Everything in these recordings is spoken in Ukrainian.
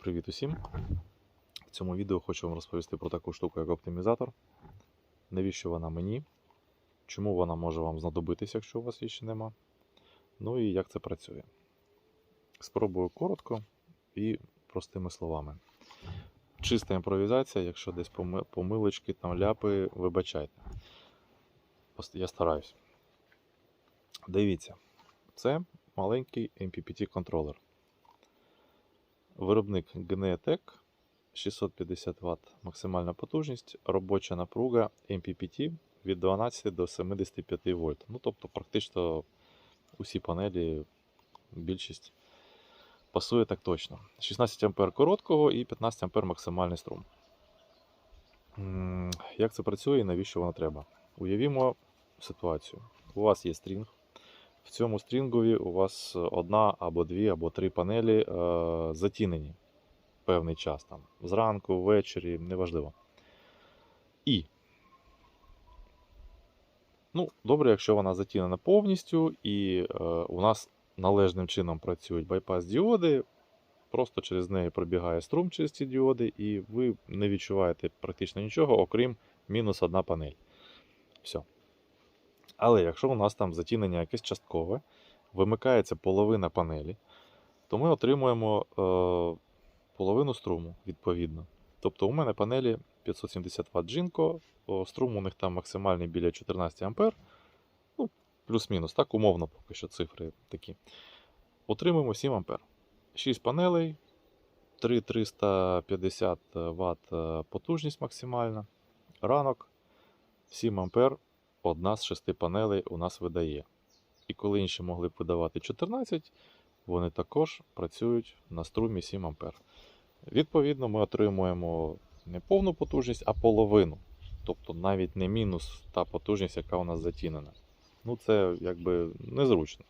Привіт усім! В цьому відео хочу вам розповісти про таку штуку, як оптимізатор. Навіщо вона мені? Чому вона може вам знадобитися, якщо у вас її ще нема. Ну і як це працює. Спробую коротко і простими словами. Чиста імпровізація, якщо десь поми- помилочки, там ляпи, вибачайте. Я стараюсь. Дивіться, це маленький MPPT контролер. Виробник Gnetek 650 Вт максимальна потужність, робоча напруга MPPT від 12 до 75 вольт. Ну, тобто, практично усі панелі, більшість пасує так точно. 16 А короткого і 15 А максимальний струм. Як це працює і навіщо воно треба? Уявімо ситуацію. У вас є стрінг. В цьому стрінгові у вас одна або дві, або три панелі е, затінені певний час, там, зранку, ввечері, неважливо. І. Ну, добре, якщо вона затінена повністю, і е, у нас належним чином працюють байпас діоди, просто через неї пробігає струм через ці діоди, і ви не відчуваєте практично нічого, окрім мінус одна панель. Все. Але якщо у нас там затінення якесь часткове, вимикається половина панелі, то ми отримуємо е, половину струму відповідно. Тобто у мене панелі 570 Вт Джинко, о, струм у них там максимальний біля 14 А. Ну, плюс-мінус, так, умовно поки що цифри такі. Отримуємо 7 А. 6 панелей, 3350 Вт е, потужність максимальна. Ранок 7 А одна з шести панелей у нас видає. І коли інші могли б видавати 14, вони також працюють на струмі 7 А. Відповідно, ми отримуємо не повну потужність, а половину. Тобто навіть не мінус та потужність, яка у нас затінена. Ну, це якби незручно.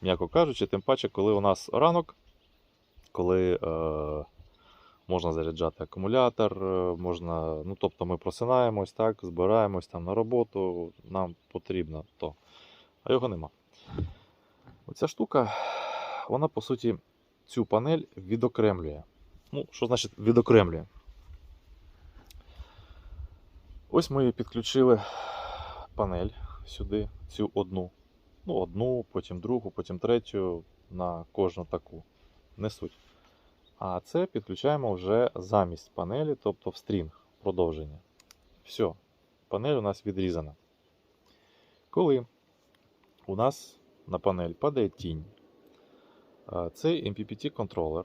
М'яко кажучи, тим паче, коли у нас ранок, коли е, можна заряджати акумулятор, е, можна, ну, тобто ми просинаємось, так, збираємось там на роботу, нам потрібно то. А його нема. Оця штука, вона по суті цю панель відокремлює. Ну, що значить відокремлює? Ось ми підключили панель сюди, цю одну. Ну, одну, потім другу, потім третю на кожну таку. Не суть. А це підключаємо вже замість панелі, тобто в стрінг продовження. Все, панель у нас відрізана. Коли у нас на панель падає тінь, цей MPPT контролер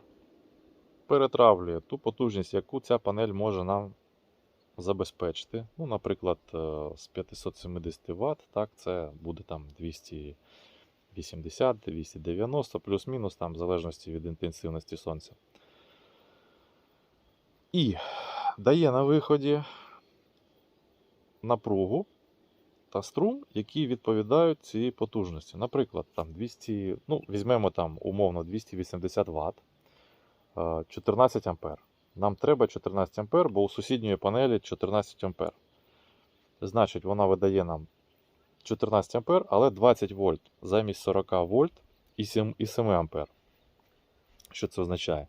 перетравлює ту потужність, яку ця панель може нам забезпечити. Ну, наприклад, е, з 570 Вт, так, це буде там 280, 290, плюс-мінус, там, в залежності від інтенсивності сонця. І дає на виході напругу та струм, які відповідають цій потужності. Наприклад, там 200, ну, візьмемо там умовно 280 Вт, е, 14 А. Нам треба 14 А, бо у сусідньої панелі 14 А. Значить, вона видає нам 14 А, але 20 вольт замість 40 вольт і 7, і 7 А. Що це означає?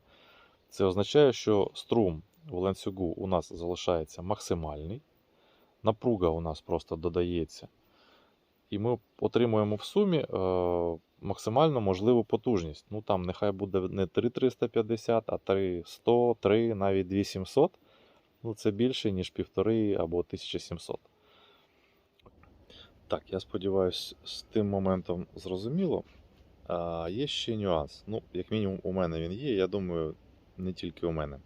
Це означає, що струм в ланцюгу у нас залишається максимальний, напруга у нас просто додається. І ми отримуємо в сумі е, максимально можливу потужність. Ну там нехай буде не 3350, а 3100, 3, навіть 2700. Ну це більше, ніж 1500 або 1700. Так, я сподіваюся, з тим моментом зрозуміло. А є ще нюанс. Ну, як мінімум, у мене він є. Я думаю, не тільки у мене.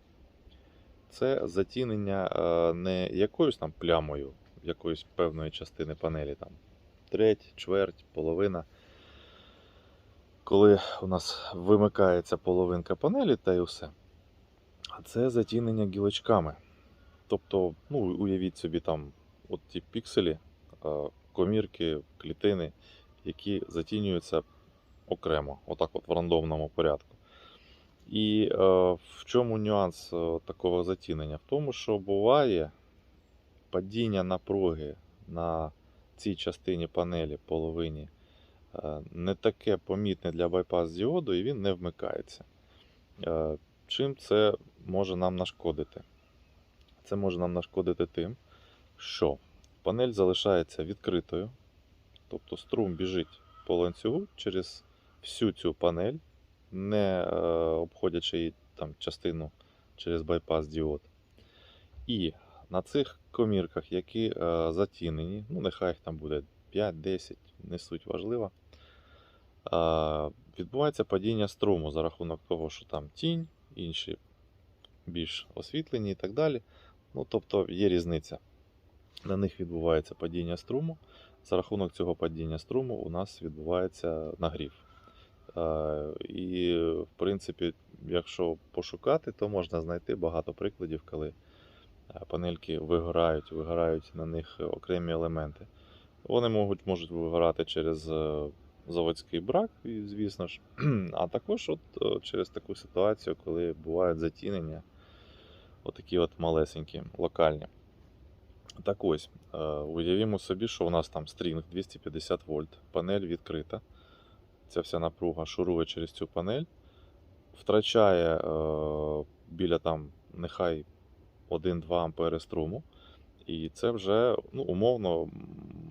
Це затінення е, не якоюсь там плямою, якоїсь певної частини панелі, там треть, чверть, половина. Коли у нас вимикається половинка панелі та й усе. А це затінення гілочками. Тобто, ну, уявіть собі там от ті пікселі, е, комірки, клітини, які затінюються окремо, отак от в рандомному порядку. І е, в чому нюанс е, такого затінення? В тому, що буває падіння напруги на цій частині панелі, половині, е, не таке помітне для байпас діоду, і він не вмикається. Е, Чим це може нам нашкодити? Це може нам нашкодити тим, що панель залишається відкритою, тобто струм біжить по ланцюгу через всю цю панель, не е, обходячи там, частину через байпас діод. І на цих комірках, які е, затінені, ну нехай їх там буде 5-10, не суть важливо, е, відбувається падіння струму за рахунок того, що там тінь, інші більш освітлені і так далі. Ну, тобто є різниця. На них відбувається падіння струму. За рахунок цього падіння струму у нас відбувається нагрів. Е, І, в принципі, якщо пошукати, то можна знайти багато прикладів, коли е, панельки вигорають, вигорають на них окремі елементи. Вони можуть, можуть вигорати через е, заводський брак, звісно ж, а також от, через таку ситуацію, коли бувають затінення, отакі от малесенькі, локальні. Так ось, уявімо собі, що у нас там стрінг 250 вольт, панель відкрита. Ця вся напруга шурує через цю панель, втрачає е, біля там, нехай 1-2 ампери струму. І це вже ну, умовно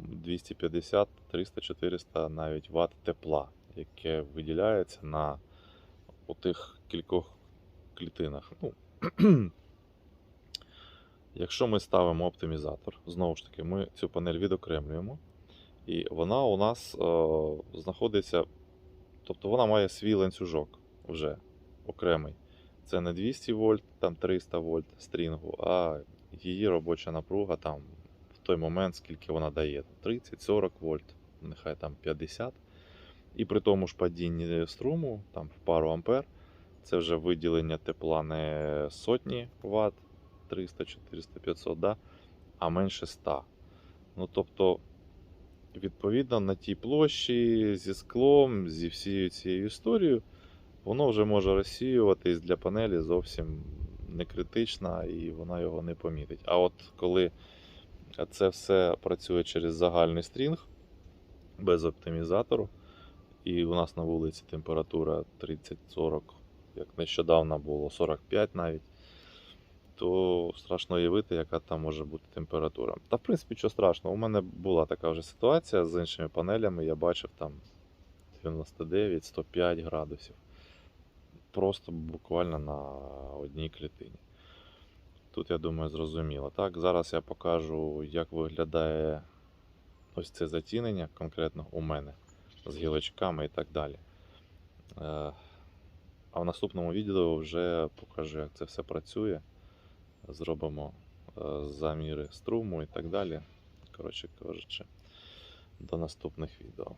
250, 300, 400 навіть ватт тепла, яке виділяється на тих кількох клітинах. Ну, Якщо ми ставимо оптимізатор, знову ж таки, ми цю панель відокремлюємо, і вона у нас е, знаходиться, тобто вона має свій ланцюжок вже окремий. Це не 200 вольт, там 300 вольт стрінгу, а її робоча напруга там в той момент, скільки вона дає, 30-40 вольт, нехай там 50. І при тому ж падінні струму, там в пару ампер, це вже виділення тепла не сотні ватт, 300, 400, 500, да? а менше 100. Ну, тобто, відповідно, на тій площі зі склом, зі всією цією історією, воно вже може розсіюватись для панелі зовсім не критично, і вона його не помітить. А от коли це все працює через загальний стрінг без оптимізатору, і у нас на вулиці температура 30-40, як нещодавно було, 45 навіть то страшно уявити, яка там може бути температура. Та, в принципі, що страшного, у мене була така вже ситуація з іншими панелями, я бачив там 99-105 градусів. Просто буквально на одній клітині. Тут, я думаю, зрозуміло. Так, зараз я покажу, як виглядає ось це затінення конкретно у мене з гілочками і так далі. Е, А в наступному відео вже покажу, як це все працює зробимо е, заміри струму і так далі. Коротше кажучи, до наступних відео.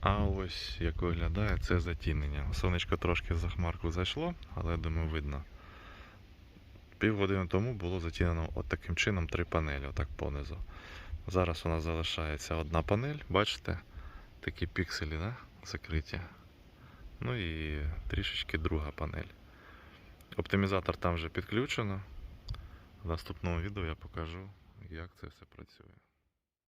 А ось як виглядає це затінення. Сонечко трошки за хмарку зайшло, але думаю, видно. Півгодини тому було затінено от таким чином три панелі, отак понизу. Зараз у нас залишається одна панель, бачите, такі пікселі да? закриті. Ну і трішечки друга панель. Оптимізатор там вже підключено. В наступному відео я покажу, як це все працює.